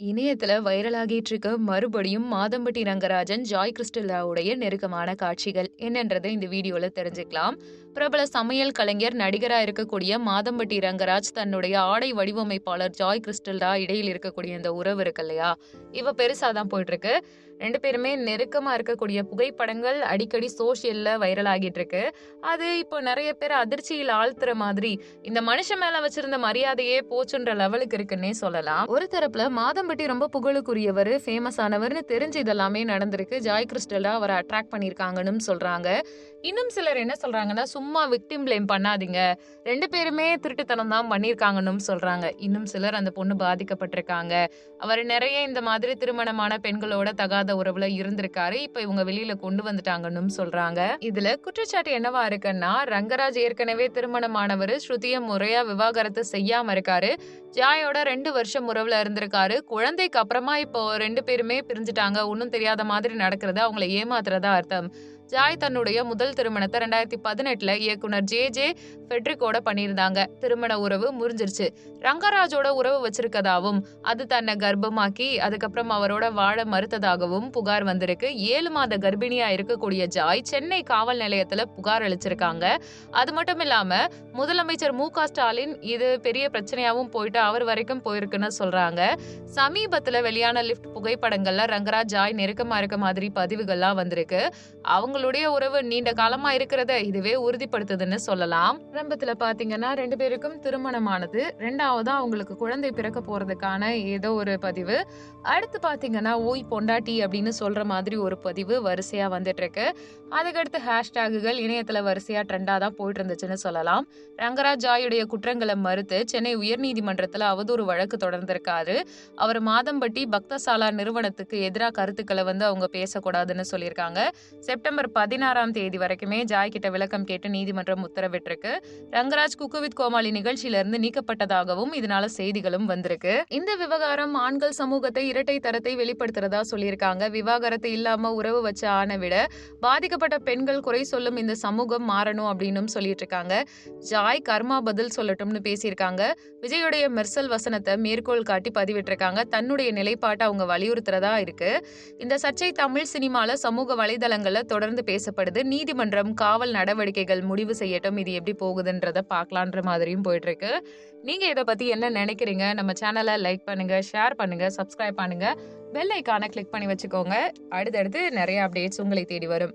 இணையத்துல வைரலாகிட்டு இருக்க மறுபடியும் மாதம்பட்டி ரங்கராஜன் ஜாய் கிறிஸ்டலாவுடைய நெருக்கமான காட்சிகள். என்னன்றதை இந்த வீடியோல தெரிஞ்சுக்கலாம். பிரபல சமையல் கலைஞர் நடிகராக இருக்கக்கூடிய மாதம்பட்டி ரங்கராஜ் தன்னுடைய ஆடை வடிவமைப்பாளர் ஜாய் கிறிஸ்டல்டா இடையில் இருக்கக்கூடிய இந்த உறவு இருக்கு இல்லையா? இவ பெருசா தான் போயிட்டு இருக்கு ரெண்டு பேருமே நெருக்கமா இருக்கக்கூடிய புகைப்படங்கள் அடிக்கடி சோசியல்ல வைரல் ஆகிட்டு இருக்கு அது இப்போ நிறைய பேர் அதிர்ச்சியில் ஆழ்த்துற மாதிரி இந்த மனுஷன் மேல வச்சிருந்த மரியாதையே போச்சுன்ற லெவலுக்கு இருக்குன்னே சொல்லலாம். ஒரு தரப்புல மாதம்பட்டி ரொம்ப புகழுக்குரியவர் ஃபேமஸ் ஆனவர்னு தெரிஞ்சு இதெல்லாமே நடந்திருக்கு. ஜாய் கிறிஸ்டலா அவரை அட்ராக்ட் பண்ணியிருக்காங்கன்னு சொல்றாங்க. இன்னும் சிலர் என்ன சொல்றாங்கன்னா சும்மா விக்டிம் பிளேம் பண்ணாதீங்க. ரெண்டு பேருமே திருட்டுத்தனம் தான் பண்ணியிருக்காங்கன்னு சொல்றாங்க. இன்னும் சிலர் அந்த பொண்ணு பாதிக்கப்பட்டிருக்காங்க. அவர் நிறைய இந்த மாதிரி திருமணமான பெண்களோட தகாத உறவுல இருந்திருக்காரு. இப்ப இவங்க வெளியில கொண்டு வந்துட்டாங்கன்னு சொல்றாங்க. இதுல குற்றச்சாட்டு என்னவா இருக்குன்னா ரங்கராஜ் ஏற்கனவே திருமணமானவர் ஸ்ருதிய முறையா விவாகரத்து செய்யாம இருக்காரு. ஜாயோட ரெண்டு வருஷம் உறவுல இருந்திருக்காரு. குழந்தைக்கு அப்புறமா இப்போ ரெண்டு பேருமே பிரிஞ்சுட்டாங்க. ஒன்றும் தெரியாத மாதிரி நடக்கிறது அவங்கள ஏமாத்துறதா அர்த்தம். ஜாய் தன்னுடைய முதல் திருமணத்தை ரெண்டாயிரத்தி பதினெட்டுல இயக்குனர் ஜே ஜே ஃபெட்ரிக்கோட பண்ணியிருந்தாங்க. திருமண உறவு முறிஞ்சிருச்சு. ரங்கராஜோட உறவு வச்சிருக்கதாவும் அது தன்னை கர்ப்பமாக்கி அதுக்கப்புறம் அவரோட வாழ மறுத்ததாகவும் புகார் வந்திருக்கு. ஏழு மாத கர்ப்பிணியா இருக்கக்கூடிய ஜாய் சென்னை காவல் நிலையத்துல புகார் அளிச்சிருக்காங்க. அது மட்டும் இல்லாம முதலமைச்சர் மு ஸ்டாலின் இது பெரிய பிரச்சனையாவும் போயிட்டு அவர் வரைக்கும் போயிருக்குன்னு சொல்றாங்க. சமீபத்துல வெளியான லிஃப்ட் புகைப்படங்கள்ல ரங்கராஜ் ஜாய் நெருக்கமா இருக்க மாதிரி பதிவுகள்லாம் வந்திருக்கு. அவங்க அவங்களுடைய உறவு நீண்ட காலமா இருக்கிறத இதுவே உறுதிப்படுத்துதுன்னு சொல்லலாம். ஆரம்பத்துல பாத்தீங்கன்னா ரெண்டு பேருக்கும் திருமணமானது. ரெண்டாவது அவங்களுக்கு குழந்தை பிறக்க போறதுக்கான ஏதோ ஒரு பதிவு. அடுத்து பாத்தீங்கன்னா ஓய் பொண்டாட்டி அப்படின்னு சொல்ற மாதிரி ஒரு பதிவு வரிசையா வந்துட்டு இருக்கு அதுக்கடுத்து ஹேஷ்டேகுகள் இணையத்துல வரிசையா ட்ரெண்டா தான் போயிட்டு இருந்துச்சுன்னு சொல்லலாம். ரங்கராஜ் ஜாயுடைய குற்றங்களை மறுத்து சென்னை உயர்நீதிமன்றத்துல அவதூறு வழக்கு தொடர்ந்திருக்காரு. அவர் மாதம்பட்டி பக்தசாலா நிறுவனத்துக்கு எதிராக கருத்துக்களை வந்து அவங்க பேசக்கூடாதுன்னு சொல்லியிருக்காங்க. செப்டம்பர் பதினாறாம் தேதி வரைக்குமே ஜாய் கிட்ட விளக்கம் கேட்டு நீதிமன்றம் உத்தரவிட்டிருக்கு. ரங்கராஜ் குக்கு வித் கோமாளி நிகழ்ச்சியிலிருந்து நீக்கப்பட்டதாகவும் இதனால செய்திகளும் வந்திருக்கு. இந்த விவகாரம் ஆண்கள் சமூகத்தை இரட்டை தரத்தை வெளிப்படுத்துறதா சொல்லியிருக்காங்க. விவாகரத்து இல்லாம உறவு வச்ச ஆணை விட பாதிக்கப்பட்ட பெண்கள் குறை சொல்லும் இந்த சமூகம் மாறணும் அப்படின்னு சொல்லிட்டு இருக்காங்க ஜாய் கர்மா பதில் சொல்லட்டும்னு பேசியிருக்காங்க. விஜயுடைய மெர்சல் வசனத்தை மேற்கோள் காட்டி பதிவிட்டிருக்காங்க. தன்னுடைய நிலைப்பாட்டை அவங்க வலியுறுத்துறதா இருக்கு. இந்த சர்ச்சை தமிழ் சினிமால சமூக வலைதளங்கள்ல தொடர்ந்து பேசப்படுது. நீதிமன்றம் காவல் நடவடிக்கைகள் முடிவு செய்யட்டும். இது எப்படி போகுதுன்றத பார்க்கலான்ற மாதிரியும் போயிட்டு இருக்கு நீங்க இதை பத்தி என்ன நினைக்கிறீங்க? நம்ம சேனலை லைக் பண்ணுங்க ஷேர் பண்ணுங்க சப்ஸ்கிரைப் பண்ணுங்க. பெல் ஐக்கானை கிளிக் பண்ணி வச்சுக்கோங்க. அடுத்தடுத்து நிறைய அப்டேட்ஸ் உங்களை தேடி வரும்.